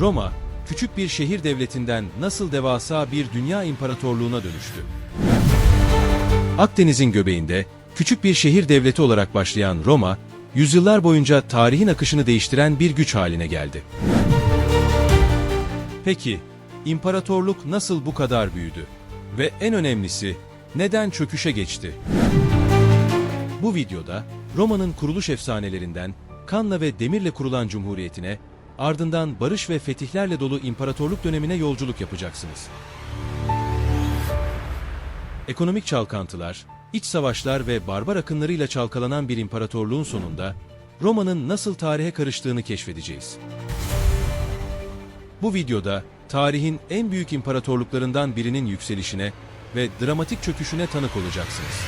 Roma, küçük bir şehir devletinden nasıl devasa bir dünya imparatorluğuna dönüştü? Akdeniz'in göbeğinde küçük bir şehir devleti olarak başlayan Roma, yüzyıllar boyunca tarihin akışını değiştiren bir güç haline geldi. Peki, imparatorluk nasıl bu kadar büyüdü? Ve en önemlisi, neden çöküşe geçti? Bu videoda Roma'nın kuruluş efsanelerinden kanla ve demirle kurulan cumhuriyetine, ardından barış ve fetihlerle dolu imparatorluk dönemine yolculuk yapacaksınız. Ekonomik çalkantılar, iç savaşlar ve barbar akınlarıyla çalkalanan bir imparatorluğun sonunda Roma'nın nasıl tarihe karıştığını keşfedeceğiz. Bu videoda tarihin en büyük imparatorluklarından birinin yükselişine ve dramatik çöküşüne tanık olacaksınız.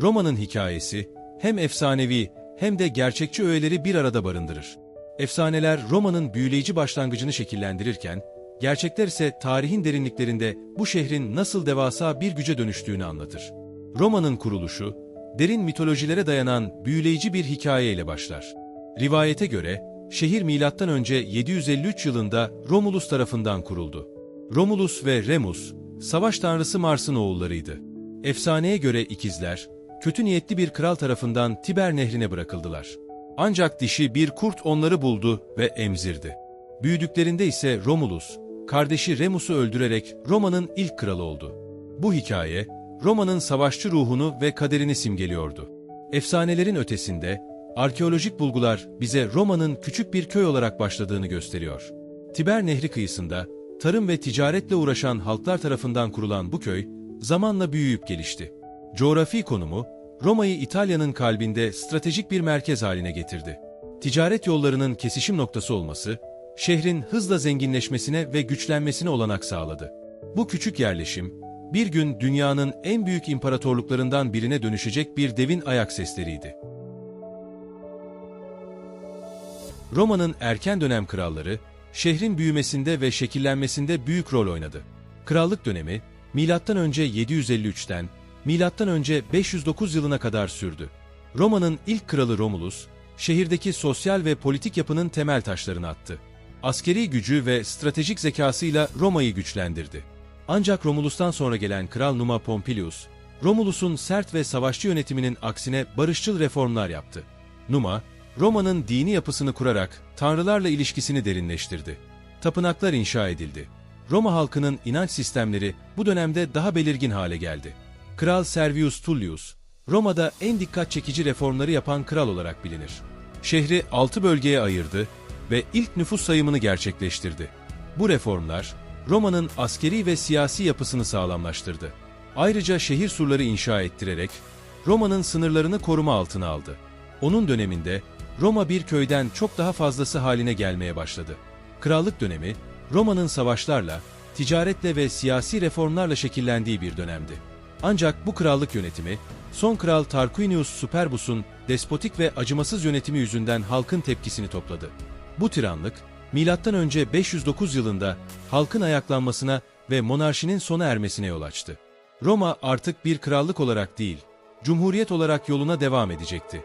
Roma'nın hikayesi hem efsanevi hem de gerçekçi öğeleri bir arada barındırır. Efsaneler Roma'nın büyüleyici başlangıcını şekillendirirken, gerçekler ise tarihin derinliklerinde bu şehrin nasıl devasa bir güce dönüştüğünü anlatır. Roma'nın kuruluşu, derin mitolojilere dayanan büyüleyici bir hikayeyle başlar. Rivayete göre, şehir M.Ö. 753 yılında Romulus tarafından kuruldu. Romulus ve Remus, savaş tanrısı Mars'ın oğullarıydı. Efsaneye göre ikizler, kötü niyetli bir kral tarafından Tiber nehrine bırakıldılar. Ancak dişi bir kurt onları buldu ve emzirdi. Büyüdüklerinde ise Romulus, kardeşi Remus'u öldürerek Roma'nın ilk kralı oldu. Bu hikaye, Roma'nın savaşçı ruhunu ve kaderini simgeliyordu. Efsanelerin ötesinde, arkeolojik bulgular bize Roma'nın küçük bir köy olarak başladığını gösteriyor. Tiber Nehri kıyısında, tarım ve ticaretle uğraşan halklar tarafından kurulan bu köy, zamanla büyüyüp gelişti. Coğrafi konumu, Roma'yı İtalya'nın kalbinde stratejik bir merkez haline getirdi. Ticaret yollarının kesişim noktası olması, şehrin hızla zenginleşmesine ve güçlenmesine olanak sağladı. Bu küçük yerleşim, bir gün dünyanın en büyük imparatorluklarından birine dönüşecek bir devin ayak sesleriydi. Roma'nın erken dönem kralları, şehrin büyümesinde ve şekillenmesinde büyük rol oynadı. Krallık dönemi, M.Ö. 753'ten M.Ö. 509 yılına kadar sürdü. Roma'nın ilk kralı Romulus, şehirdeki sosyal ve politik yapının temel taşlarını attı. Askeri gücü ve stratejik zekasıyla Roma'yı güçlendirdi. Ancak Romulus'tan sonra gelen Kral Numa Pompilius, Romulus'un sert ve savaşçı yönetiminin aksine barışçıl reformlar yaptı. Numa, Roma'nın dini yapısını kurarak tanrılarla ilişkisini derinleştirdi. Tapınaklar inşa edildi. Roma halkının inanç sistemleri bu dönemde daha belirgin hale geldi. Kral Servius Tullius, Roma'da en dikkat çekici reformları yapan kral olarak bilinir. Şehri altı bölgeye ayırdı ve ilk nüfus sayımını gerçekleştirdi. Bu reformlar, Roma'nın askeri ve siyasi yapısını sağlamlaştırdı. Ayrıca şehir surları inşa ettirerek, Roma'nın sınırlarını koruma altına aldı. Onun döneminde, Roma bir köyden çok daha fazlası haline gelmeye başladı. Krallık dönemi, Roma'nın savaşlarla, ticaretle ve siyasi reformlarla şekillendiği bir dönemdi. Ancak bu krallık yönetimi, son kral Tarquinius Superbus'un despotik ve acımasız yönetimi yüzünden halkın tepkisini topladı. Bu tiranlık, M.Ö. 509 yılında halkın ayaklanmasına ve monarşinin sona ermesine yol açtı. Roma artık bir krallık olarak değil, cumhuriyet olarak yoluna devam edecekti.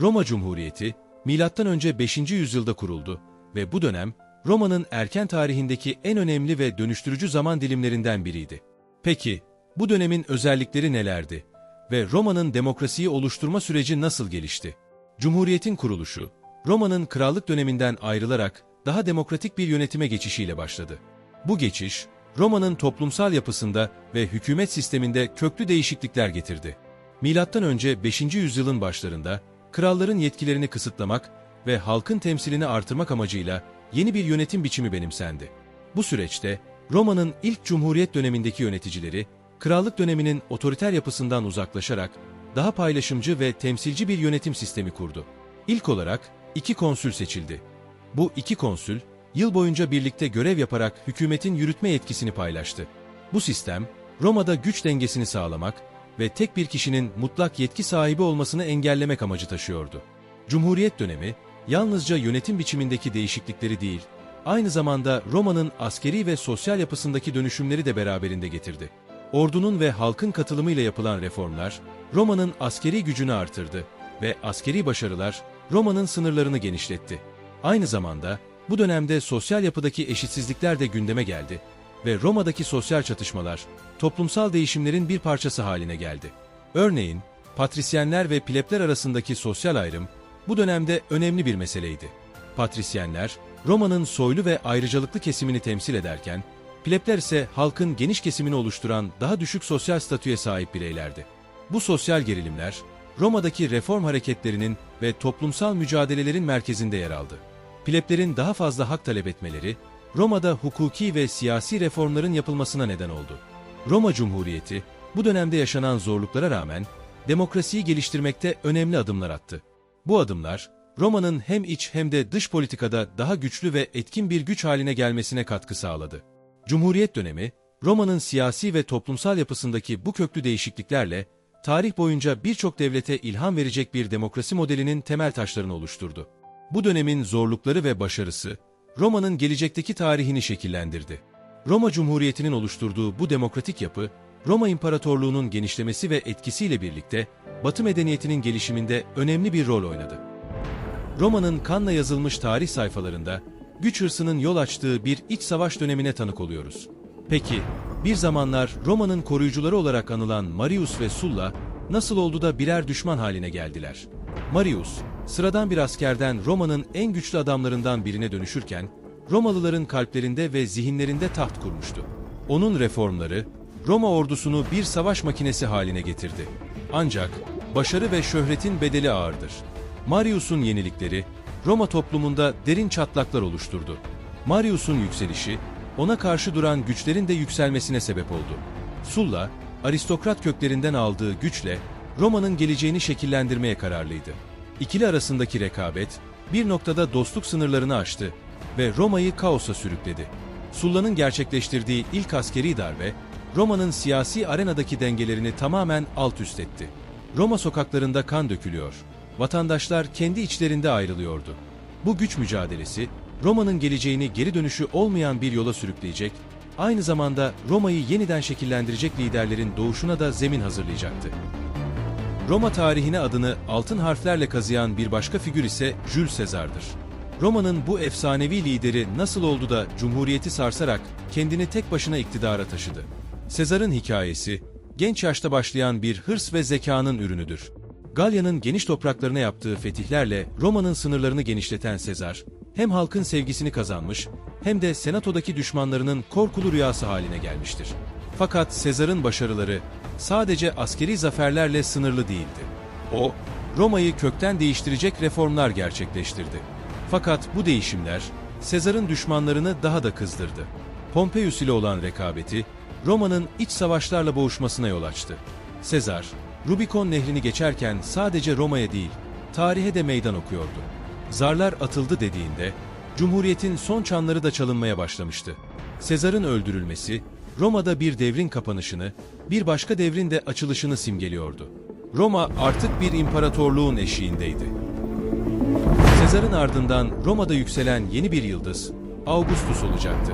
Roma Cumhuriyeti, M.Ö. 5. yüzyılda kuruldu ve bu dönem Roma'nın erken tarihindeki en önemli ve dönüştürücü zaman dilimlerinden biriydi. Peki, bu dönemin özellikleri nelerdi ve Roma'nın demokrasiyi oluşturma süreci nasıl gelişti? Cumhuriyetin kuruluşu, Roma'nın krallık döneminden ayrılarak daha demokratik bir yönetime geçişiyle başladı. Bu geçiş, Roma'nın toplumsal yapısında ve hükümet sisteminde köklü değişiklikler getirdi. Milattan önce 5. yüzyılın başlarında kralların yetkilerini kısıtlamak ve halkın temsilini artırmak amacıyla yeni bir yönetim biçimi benimsendi. Bu süreçte Roma'nın ilk cumhuriyet dönemindeki yöneticileri krallık döneminin otoriter yapısından uzaklaşarak daha paylaşımcı ve temsilci bir yönetim sistemi kurdu. İlk olarak iki konsül seçildi. Bu iki konsül, yıl boyunca birlikte görev yaparak hükümetin yürütme yetkisini paylaştı. Bu sistem, Roma'da güç dengesini sağlamak ve tek bir kişinin mutlak yetki sahibi olmasını engellemek amacı taşıyordu. Cumhuriyet dönemi, yalnızca yönetim biçimindeki değişiklikleri değil, aynı zamanda Roma'nın askeri ve sosyal yapısındaki dönüşümleri de beraberinde getirdi. Ordunun ve halkın katılımıyla yapılan reformlar, Roma'nın askeri gücünü artırdı ve askeri başarılar Roma'nın sınırlarını genişletti. Aynı zamanda bu dönemde sosyal yapıdaki eşitsizlikler de gündeme geldi ve Roma'daki sosyal çatışmalar toplumsal değişimlerin bir parçası haline geldi. Örneğin, patrisyenler ve plebler arasındaki sosyal ayrım bu dönemde önemli bir meseleydi. Patrisyenler, Roma'nın soylu ve ayrıcalıklı kesimini temsil ederken, plebler ise halkın geniş kesimini oluşturan daha düşük sosyal statüye sahip bireylerdi. Bu sosyal gerilimler, Roma'daki reform hareketlerinin ve toplumsal mücadelelerin merkezinde yer aldı. Pleblerin daha fazla hak talep etmeleri, Roma'da hukuki ve siyasi reformların yapılmasına neden oldu. Roma Cumhuriyeti, bu dönemde yaşanan zorluklara rağmen, demokrasiyi geliştirmekte önemli adımlar attı. Bu adımlar, Roma'nın hem iç hem de dış politikada daha güçlü ve etkin bir güç haline gelmesine katkı sağladı. Cumhuriyet dönemi, Roma'nın siyasi ve toplumsal yapısındaki bu köklü değişikliklerle, tarih boyunca birçok devlete ilham verecek bir demokrasi modelinin temel taşlarını oluşturdu. Bu dönemin zorlukları ve başarısı, Roma'nın gelecekteki tarihini şekillendirdi. Roma Cumhuriyeti'nin oluşturduğu bu demokratik yapı, Roma İmparatorluğu'nun genişlemesi ve etkisiyle birlikte Batı medeniyetinin gelişiminde önemli bir rol oynadı. Roma'nın kanla yazılmış tarih sayfalarında güç hırsının yol açtığı bir iç savaş dönemine tanık oluyoruz. Peki, bir zamanlar Roma'nın koruyucuları olarak anılan Marius ve Sulla nasıl oldu da birer düşman haline geldiler? Marius, sıradan bir askerden Roma'nın en güçlü adamlarından birine dönüşürken, Romalıların kalplerinde ve zihinlerinde taht kurmuştu. Onun reformları, Roma ordusunu bir savaş makinesi haline getirdi. Ancak başarı ve şöhretin bedeli ağırdır. Marius'un yenilikleri, Roma toplumunda derin çatlaklar oluşturdu. Marius'un yükselişi, ona karşı duran güçlerin de yükselmesine sebep oldu. Sulla, aristokrat köklerinden aldığı güçle Roma'nın geleceğini şekillendirmeye kararlıydı. İkili arasındaki rekabet bir noktada dostluk sınırlarını aştı ve Roma'yı kaosa sürükledi. Sulla'nın gerçekleştirdiği ilk askeri darbe, Roma'nın siyasi arenadaki dengelerini tamamen alt üst etti. Roma sokaklarında kan dökülüyor, vatandaşlar kendi içlerinde ayrılıyordu. Bu güç mücadelesi, Roma'nın geleceğini geri dönüşü olmayan bir yola sürükleyecek, aynı zamanda Roma'yı yeniden şekillendirecek liderlerin doğuşuna da zemin hazırlayacaktı. Roma tarihine adını altın harflerle kazıyan bir başka figür ise Jules Caesar'dır. Roma'nın bu efsanevi lideri nasıl oldu da Cumhuriyeti sarsarak kendini tek başına iktidara taşıdı? Sezar'ın hikayesi, genç yaşta başlayan bir hırs ve zekanın ürünüdür. Galya'nın geniş topraklarına yaptığı fetihlerle Roma'nın sınırlarını genişleten Sezar, hem halkın sevgisini kazanmış hem de senatodaki düşmanlarının korkulu rüyası haline gelmiştir. Fakat Sezar'ın başarıları sadece askeri zaferlerle sınırlı değildi. O, Roma'yı kökten değiştirecek reformlar gerçekleştirdi. Fakat bu değişimler Sezar'ın düşmanlarını daha da kızdırdı. Pompeius ile olan rekabeti Roma'nın iç savaşlarla boğuşmasına yol açtı. Sezar, Rubikon nehrini geçerken sadece Roma'ya değil, tarihe de meydan okuyordu. Zarlar atıldı dediğinde, Cumhuriyet'in son çanları da çalınmaya başlamıştı. Sezar'ın öldürülmesi, Roma'da bir devrin kapanışını, bir başka devrin de açılışını simgeliyordu. Roma artık bir imparatorluğun eşiğindeydi. Sezar'ın ardından Roma'da yükselen yeni bir yıldız, Augustus olacaktı.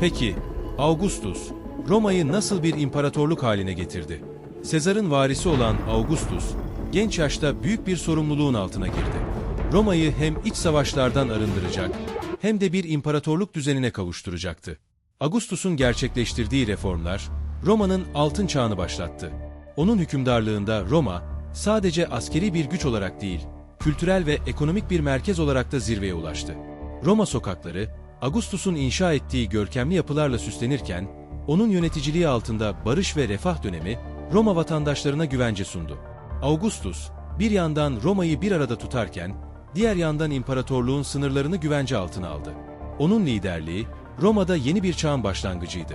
Peki, Augustus, Roma'yı nasıl bir imparatorluk haline getirdi? Sezar'ın varisi olan Augustus, genç yaşta büyük bir sorumluluğun altına girdi. Roma'yı hem iç savaşlardan arındıracak, hem de bir imparatorluk düzenine kavuşturacaktı. Augustus'un gerçekleştirdiği reformlar, Roma'nın altın çağını başlattı. Onun hükümdarlığında Roma, sadece askeri bir güç olarak değil, kültürel ve ekonomik bir merkez olarak da zirveye ulaştı. Roma sokakları, Augustus'un inşa ettiği görkemli yapılarla süslenirken, onun yöneticiliği altında barış ve refah dönemi, Roma vatandaşlarına güvence sundu. Augustus, bir yandan Roma'yı bir arada tutarken, diğer yandan imparatorluğun sınırlarını güvence altına aldı. Onun liderliği, Roma'da yeni bir çağın başlangıcıydı.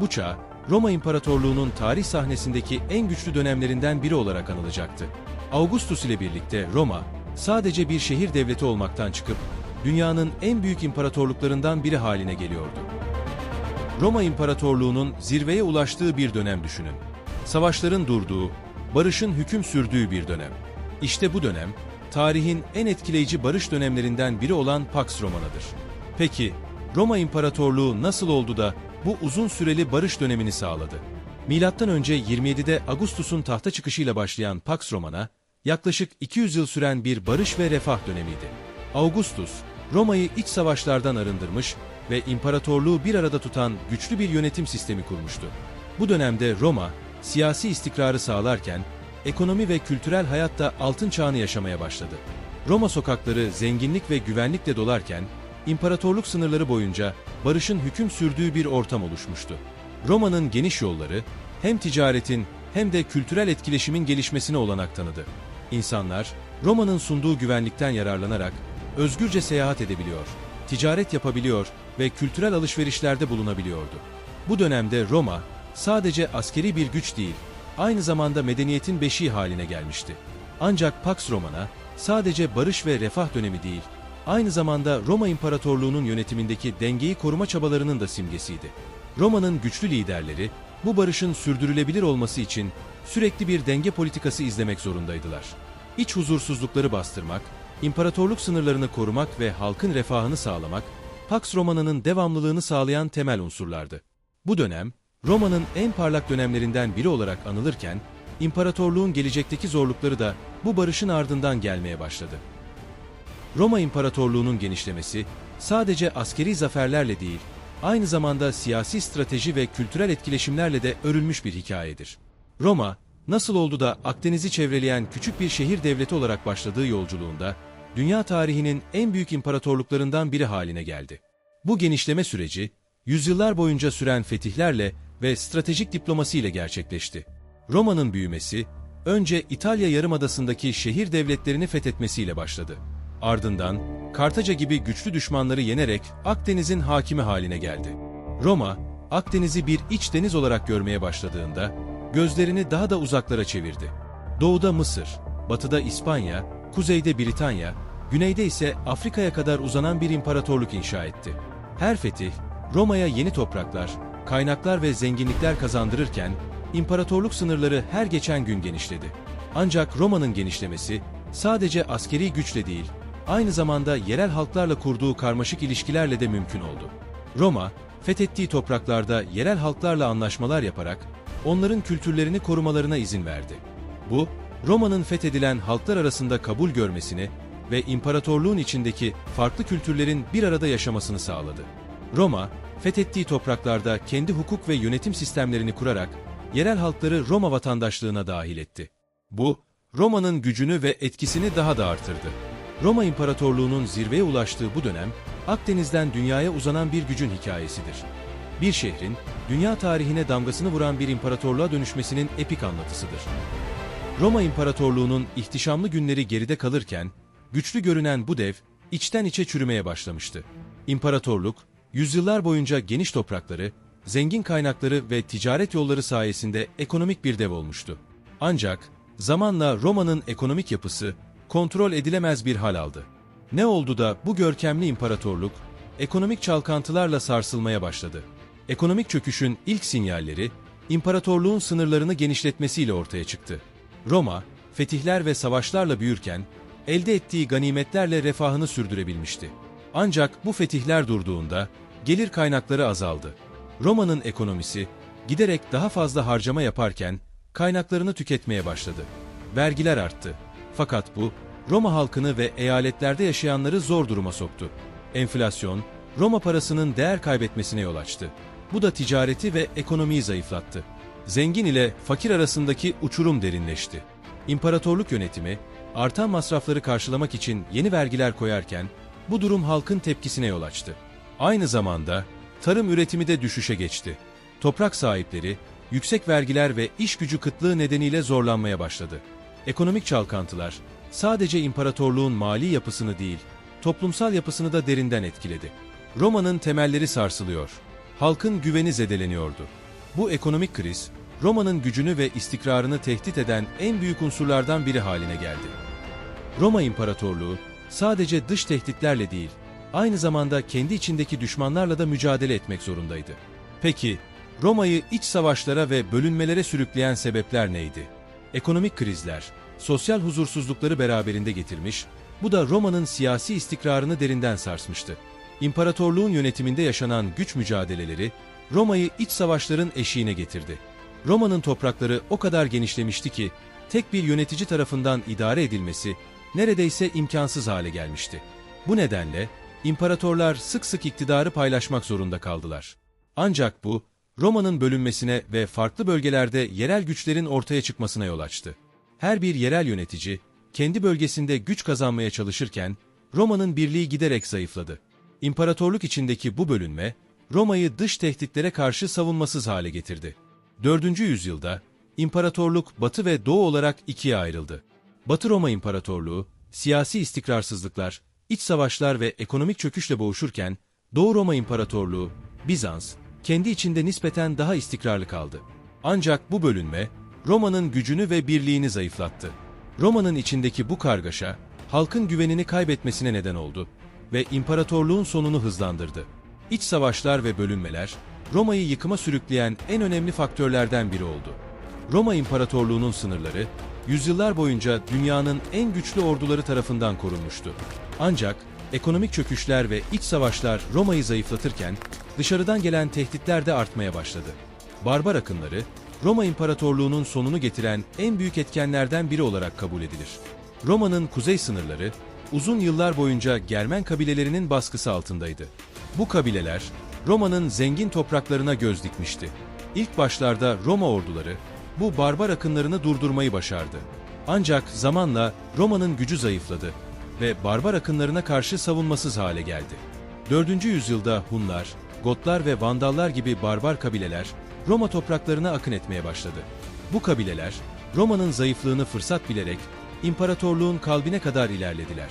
Bu çağ, Roma İmparatorluğu'nun tarih sahnesindeki en güçlü dönemlerinden biri olarak anılacaktı. Augustus ile birlikte Roma, sadece bir şehir devleti olmaktan çıkıp, dünyanın en büyük imparatorluklarından biri haline geliyordu. Roma İmparatorluğu'nun zirveye ulaştığı bir dönem düşünün. Savaşların durduğu, barışın hüküm sürdüğü bir dönem. İşte bu dönem, tarihin en etkileyici barış dönemlerinden biri olan Pax Romana'dır. Peki, Roma İmparatorluğu nasıl oldu da bu uzun süreli barış dönemini sağladı? Milattan önce 27'de Augustus'un tahta çıkışıyla başlayan Pax Romana, yaklaşık 200 yıl süren bir barış ve refah dönemiydi. Augustus, Roma'yı iç savaşlardan arındırmış ve imparatorluğu bir arada tutan güçlü bir yönetim sistemi kurmuştu. Bu dönemde Roma, siyasi istikrarı sağlarken, ekonomi ve kültürel hayatta altın çağını yaşamaya başladı. Roma sokakları zenginlik ve güvenlikle dolarken, imparatorluk sınırları boyunca barışın hüküm sürdüğü bir ortam oluşmuştu. Roma'nın geniş yolları, hem ticaretin hem de kültürel etkileşimin gelişmesine olanak tanıdı. İnsanlar, Roma'nın sunduğu güvenlikten yararlanarak özgürce seyahat edebiliyor, ticaret yapabiliyor ve kültürel alışverişlerde bulunabiliyordu. Bu dönemde Roma, sadece askeri bir güç değil, aynı zamanda medeniyetin beşiği haline gelmişti. Ancak Pax Romana, sadece barış ve refah dönemi değil, aynı zamanda Roma İmparatorluğu'nun yönetimindeki dengeyi koruma çabalarının da simgesiydi. Roma'nın güçlü liderleri, bu barışın sürdürülebilir olması için sürekli bir denge politikası izlemek zorundaydılar. İç huzursuzlukları bastırmak, imparatorluk sınırlarını korumak ve halkın refahını sağlamak, Pax Romana'nın devamlılığını sağlayan temel unsurlardı. Bu dönem, Roma'nın en parlak dönemlerinden biri olarak anılırken, imparatorluğun gelecekteki zorlukları da bu barışın ardından gelmeye başladı. Roma İmparatorluğu'nun genişlemesi sadece askeri zaferlerle değil, aynı zamanda siyasi strateji ve kültürel etkileşimlerle de örülmüş bir hikayedir. Roma, nasıl oldu da Akdeniz'i çevreleyen küçük bir şehir devleti olarak başladığı yolculuğunda, dünya tarihinin en büyük imparatorluklarından biri haline geldi. Bu genişleme süreci, yüzyıllar boyunca süren fetihlerle ve stratejik diplomasiyle gerçekleşti. Roma'nın büyümesi, önce İtalya Yarımadası'ndaki şehir devletlerini fethetmesiyle başladı. Ardından, Kartaca gibi güçlü düşmanları yenerek Akdeniz'in hakimi haline geldi. Roma, Akdeniz'i bir iç deniz olarak görmeye başladığında, gözlerini daha da uzaklara çevirdi. Doğuda Mısır, batıda İspanya, kuzeyde Britanya, güneyde ise Afrika'ya kadar uzanan bir imparatorluk inşa etti. Her fetih, Roma'ya yeni topraklar, kaynaklar ve zenginlikler kazandırırken, imparatorluk sınırları her geçen gün genişledi. Ancak Roma'nın genişlemesi, sadece askeri güçle değil, aynı zamanda yerel halklarla kurduğu karmaşık ilişkilerle de mümkün oldu. Roma, fethettiği topraklarda yerel halklarla anlaşmalar yaparak onların kültürlerini korumalarına izin verdi. Bu, Roma'nın fethedilen halklar arasında kabul görmesini ve imparatorluğun içindeki farklı kültürlerin bir arada yaşamasını sağladı. Roma, fethettiği topraklarda kendi hukuk ve yönetim sistemlerini kurarak yerel halkları Roma vatandaşlığına dahil etti. Bu, Roma'nın gücünü ve etkisini daha da artırdı. Roma İmparatorluğu'nun zirveye ulaştığı bu dönem, Akdeniz'den dünyaya uzanan bir gücün hikayesidir. Bir şehrin, dünya tarihine damgasını vuran bir imparatorluğa dönüşmesinin epik anlatısıdır. Roma İmparatorluğu'nun ihtişamlı günleri geride kalırken, güçlü görünen bu dev, içten içe çürümeye başlamıştı. İmparatorluk, yüzyıllar boyunca geniş toprakları, zengin kaynakları ve ticaret yolları sayesinde ekonomik bir dev olmuştu. Ancak, zamanla Roma'nın ekonomik yapısı, kontrol edilemez bir hal aldı. Ne oldu da bu görkemli imparatorluk, ekonomik çalkantılarla sarsılmaya başladı. Ekonomik çöküşün ilk sinyalleri, imparatorluğun sınırlarını genişletmesiyle ortaya çıktı. Roma, fetihler ve savaşlarla büyürken, elde ettiği ganimetlerle refahını sürdürebilmişti. Ancak bu fetihler durduğunda, gelir kaynakları azaldı. Roma'nın ekonomisi, giderek daha fazla harcama yaparken, kaynaklarını tüketmeye başladı. Vergiler arttı. Fakat bu, Roma halkını ve eyaletlerde yaşayanları zor duruma soktu. Enflasyon, Roma parasının değer kaybetmesine yol açtı. Bu da ticareti ve ekonomiyi zayıflattı. Zengin ile fakir arasındaki uçurum derinleşti. İmparatorluk yönetimi, artan masrafları karşılamak için yeni vergiler koyarken, bu durum halkın tepkisine yol açtı. Aynı zamanda, tarım üretimi de düşüşe geçti. Toprak sahipleri, yüksek vergiler ve iş gücü kıtlığı nedeniyle zorlanmaya başladı. Ekonomik çalkantılar, sadece imparatorluğun mali yapısını değil, toplumsal yapısını da derinden etkiledi. Roma'nın temelleri sarsılıyor, halkın güveni zedeleniyordu. Bu ekonomik kriz, Roma'nın gücünü ve istikrarını tehdit eden en büyük unsurlardan biri haline geldi. Roma İmparatorluğu, sadece dış tehditlerle değil, aynı zamanda kendi içindeki düşmanlarla da mücadele etmek zorundaydı. Peki, Roma'yı iç savaşlara ve bölünmelere sürükleyen sebepler neydi? Ekonomik krizler, sosyal huzursuzlukları beraberinde getirmiş, bu da Roma'nın siyasi istikrarını derinden sarsmıştı. İmparatorluğun yönetiminde yaşanan güç mücadeleleri, Roma'yı iç savaşların eşiğine getirdi. Roma'nın toprakları o kadar genişlemişti ki, tek bir yönetici tarafından idare edilmesi neredeyse imkansız hale gelmişti. Bu nedenle imparatorlar sık sık iktidarı paylaşmak zorunda kaldılar. Ancak bu, Roma'nın bölünmesine ve farklı bölgelerde yerel güçlerin ortaya çıkmasına yol açtı. Her bir yerel yönetici, kendi bölgesinde güç kazanmaya çalışırken, Roma'nın birliği giderek zayıfladı. İmparatorluk içindeki bu bölünme, Roma'yı dış tehditlere karşı savunmasız hale getirdi. 4. yüzyılda, imparatorluk batı ve doğu olarak ikiye ayrıldı. Batı Roma İmparatorluğu, siyasi istikrarsızlıklar, iç savaşlar ve ekonomik çöküşle boğuşurken, Doğu Roma İmparatorluğu, Bizans, kendi içinde nispeten daha istikrarlı kaldı. Ancak bu bölünme, Roma'nın gücünü ve birliğini zayıflattı. Roma'nın içindeki bu kargaşa, halkın güvenini kaybetmesine neden oldu ve imparatorluğun sonunu hızlandırdı. İç savaşlar ve bölünmeler, Roma'yı yıkıma sürükleyen en önemli faktörlerden biri oldu. Roma İmparatorluğu'nun sınırları, yüzyıllar boyunca dünyanın en güçlü orduları tarafından korunmuştu. Ancak ekonomik çöküşler ve iç savaşlar Roma'yı zayıflatırken, dışarıdan gelen tehditler de artmaya başladı. Barbar akınları, Roma İmparatorluğu'nun sonunu getiren en büyük etkenlerden biri olarak kabul edilir. Roma'nın kuzey sınırları, uzun yıllar boyunca Germen kabilelerinin baskısı altındaydı. Bu kabileler, Roma'nın zengin topraklarına göz dikmişti. İlk başlarda Roma orduları, bu barbar akınlarını durdurmayı başardı. Ancak zamanla Roma'nın gücü zayıfladı ve barbar akınlarına karşı savunmasız hale geldi. 4. yüzyılda Hunlar, Gotlar ve Vandallar gibi barbar kabileler Roma topraklarına akın etmeye başladı. Bu kabileler Roma'nın zayıflığını fırsat bilerek imparatorluğun kalbine kadar ilerlediler.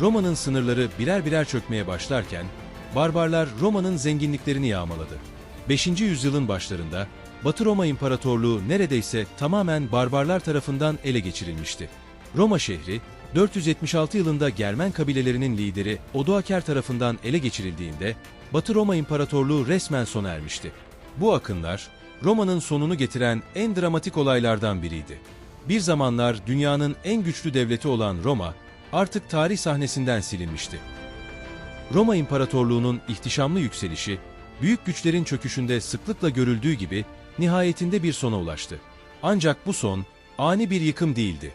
Roma'nın sınırları birer birer çökmeye başlarken barbarlar Roma'nın zenginliklerini yağmaladı. 5. yüzyılın başlarında Batı Roma İmparatorluğu neredeyse tamamen barbarlar tarafından ele geçirilmişti. Roma şehri 476 yılında Germen kabilelerinin lideri Odoaker tarafından ele geçirildiğinde Batı Roma İmparatorluğu resmen sona ermişti. Bu akınlar Roma'nın sonunu getiren en dramatik olaylardan biriydi. Bir zamanlar dünyanın en güçlü devleti olan Roma artık tarih sahnesinden silinmişti. Roma İmparatorluğu'nun ihtişamlı yükselişi, büyük güçlerin çöküşünde sıklıkla görüldüğü gibi nihayetinde bir sona ulaştı. Ancak bu son ani bir yıkım değildi.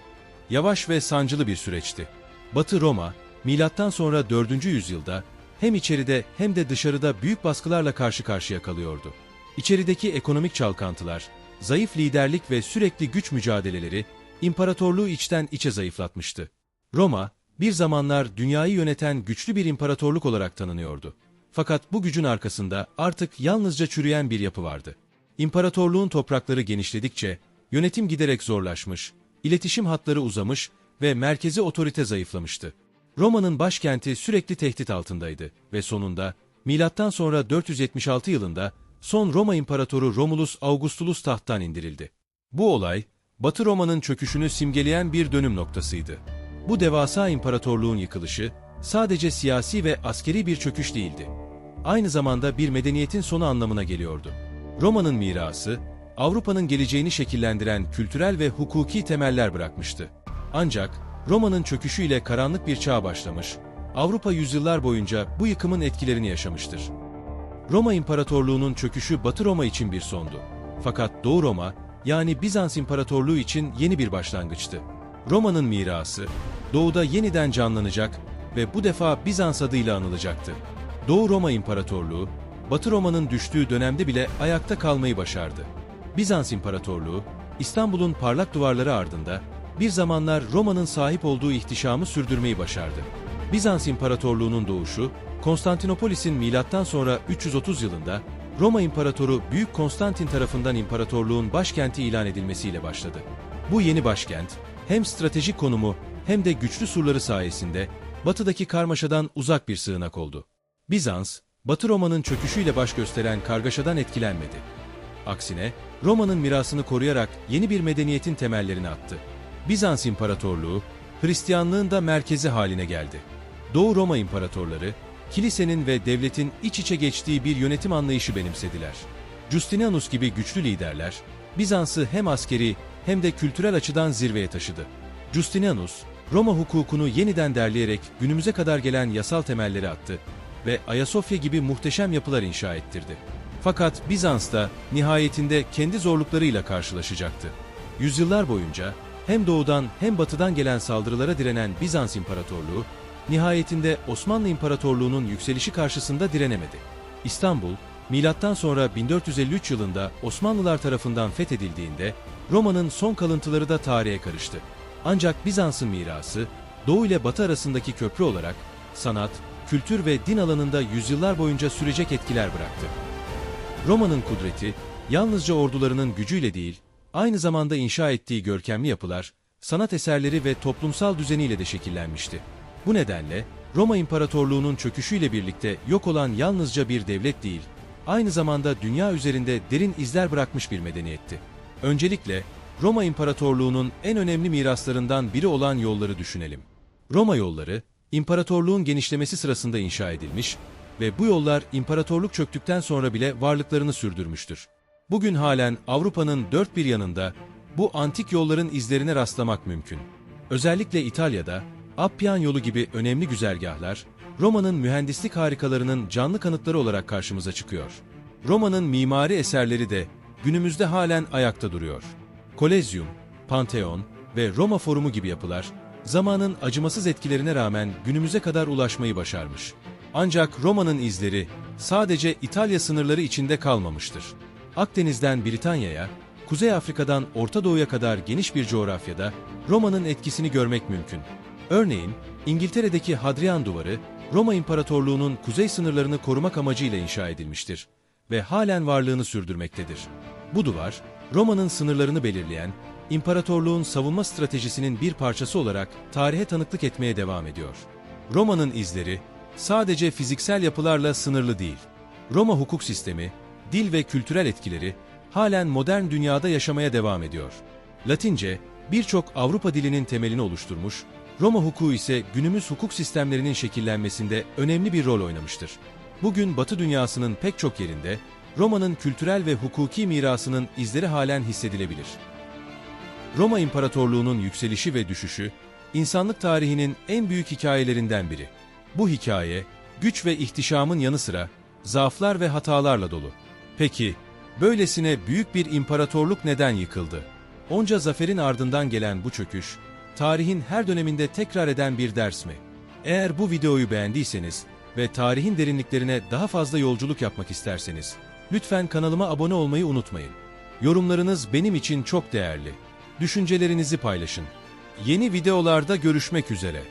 Yavaş ve sancılı bir süreçti. Batı Roma, milattan sonra 4. yüzyılda hem içeride hem de dışarıda büyük baskılarla karşı karşıya kalıyordu. İçerideki ekonomik çalkantılar, zayıf liderlik ve sürekli güç mücadeleleri imparatorluğu içten içe zayıflatmıştı. Roma, bir zamanlar dünyayı yöneten güçlü bir imparatorluk olarak tanınıyordu. Fakat bu gücün arkasında artık yalnızca çürüyen bir yapı vardı. İmparatorluğun toprakları genişledikçe yönetim giderek zorlaşmış, iletişim hatları uzamış ve merkezi otorite zayıflamıştı. Roma'nın başkenti sürekli tehdit altındaydı ve sonunda milattan sonra 476 yılında son Roma İmparatoru Romulus Augustulus tahttan indirildi. Bu olay Batı Roma'nın çöküşünü simgeleyen bir dönüm noktasıydı. Bu devasa imparatorluğun yıkılışı sadece siyasi ve askeri bir çöküş değildi. Aynı zamanda bir medeniyetin sonu anlamına geliyordu. Roma'nın mirası, Avrupa'nın geleceğini şekillendiren kültürel ve hukuki temeller bırakmıştı. Ancak Roma'nın çöküşüyle karanlık bir çağ başlamış, Avrupa yüzyıllar boyunca bu yıkımın etkilerini yaşamıştır. Roma İmparatorluğu'nun çöküşü Batı Roma için bir sondu. Fakat Doğu Roma, yani Bizans İmparatorluğu için yeni bir başlangıçtı. Roma'nın mirası, Doğu'da yeniden canlanacak ve bu defa Bizans adıyla anılacaktı. Doğu Roma İmparatorluğu, Batı Roma'nın düştüğü dönemde bile ayakta kalmayı başardı. Bizans İmparatorluğu, İstanbul'un parlak duvarları ardında bir zamanlar Roma'nın sahip olduğu ihtişamı sürdürmeyi başardı. Bizans İmparatorluğu'nun doğuşu, Konstantinopolis'in milattan sonra 330 yılında Roma İmparatoru Büyük Konstantin tarafından imparatorluğun başkenti ilan edilmesiyle başladı. Bu yeni başkent, hem stratejik konumu hem de güçlü surları sayesinde batıdaki karmaşadan uzak bir sığınak oldu. Bizans, Batı Roma'nın çöküşüyle baş gösteren kargaşadan etkilenmedi. Aksine Roma'nın mirasını koruyarak yeni bir medeniyetin temellerini attı. Bizans İmparatorluğu, Hristiyanlığın da merkezi haline geldi. Doğu Roma İmparatorları, kilisenin ve devletin iç içe geçtiği bir yönetim anlayışı benimsediler. Justinianus gibi güçlü liderler, Bizans'ı hem askeri hem de kültürel açıdan zirveye taşıdı. Justinianus, Roma hukukunu yeniden derleyerek günümüze kadar gelen yasal temelleri attı ve Ayasofya gibi muhteşem yapılar inşa ettirdi. Fakat Bizans da nihayetinde kendi zorluklarıyla karşılaşacaktı. Yüzyıllar boyunca hem doğudan hem batıdan gelen saldırılara direnen Bizans İmparatorluğu, nihayetinde Osmanlı İmparatorluğu'nun yükselişi karşısında direnemedi. İstanbul, milattan sonra 1453 yılında Osmanlılar tarafından fethedildiğinde Roma'nın son kalıntıları da tarihe karıştı. Ancak Bizans'ın mirası, Doğu ile Batı arasındaki köprü olarak sanat, kültür ve din alanında yüzyıllar boyunca sürecek etkiler bıraktı. Roma'nın kudreti, yalnızca ordularının gücüyle değil, aynı zamanda inşa ettiği görkemli yapılar, sanat eserleri ve toplumsal düzeniyle de şekillenmişti. Bu nedenle, Roma İmparatorluğu'nun çöküşüyle birlikte yok olan yalnızca bir devlet değil, aynı zamanda dünya üzerinde derin izler bırakmış bir medeniyetti. Öncelikle, Roma İmparatorluğu'nun en önemli miraslarından biri olan yolları düşünelim. Roma yolları, imparatorluğun genişlemesi sırasında inşa edilmiş ve bu yollar imparatorluk çöktükten sonra bile varlıklarını sürdürmüştür. Bugün halen Avrupa'nın dört bir yanında bu antik yolların izlerine rastlamak mümkün. Özellikle İtalya'da Appian yolu gibi önemli güzergahlar, Roma'nın mühendislik harikalarının canlı kanıtları olarak karşımıza çıkıyor. Roma'nın mimari eserleri de günümüzde halen ayakta duruyor. Kolezyum, Pantheon ve Roma Forumu gibi yapılar, zamanın acımasız etkilerine rağmen günümüze kadar ulaşmayı başarmış. Ancak Roma'nın izleri sadece İtalya sınırları içinde kalmamıştır. Akdeniz'den Britanya'ya, Kuzey Afrika'dan Orta Doğu'ya kadar geniş bir coğrafyada Roma'nın etkisini görmek mümkün. Örneğin, İngiltere'deki Hadrian Duvarı, Roma İmparatorluğu'nun kuzey sınırlarını korumak amacıyla inşa edilmiştir ve halen varlığını sürdürmektedir. Bu duvar, Roma'nın sınırlarını belirleyen, imparatorluğun savunma stratejisinin bir parçası olarak tarihe tanıklık etmeye devam ediyor. Roma'nın izleri sadece fiziksel yapılarla sınırlı değil. Roma hukuk sistemi, dil ve kültürel etkileri halen modern dünyada yaşamaya devam ediyor. Latince birçok Avrupa dilinin temelini oluşturmuş, Roma hukuku ise günümüz hukuk sistemlerinin şekillenmesinde önemli bir rol oynamıştır. Bugün Batı dünyasının pek çok yerinde Roma'nın kültürel ve hukuki mirasının izleri halen hissedilebilir. Roma İmparatorluğu'nun yükselişi ve düşüşü, insanlık tarihinin en büyük hikayelerinden biri. Bu hikaye, güç ve ihtişamın yanı sıra zaaflar ve hatalarla dolu. Peki, böylesine büyük bir imparatorluk neden yıkıldı? Onca zaferin ardından gelen bu çöküş, tarihin her döneminde tekrar eden bir ders mi? Eğer bu videoyu beğendiyseniz ve tarihin derinliklerine daha fazla yolculuk yapmak isterseniz, lütfen kanalıma abone olmayı unutmayın. Yorumlarınız benim için çok değerli. Düşüncelerinizi paylaşın. Yeni videolarda görüşmek üzere.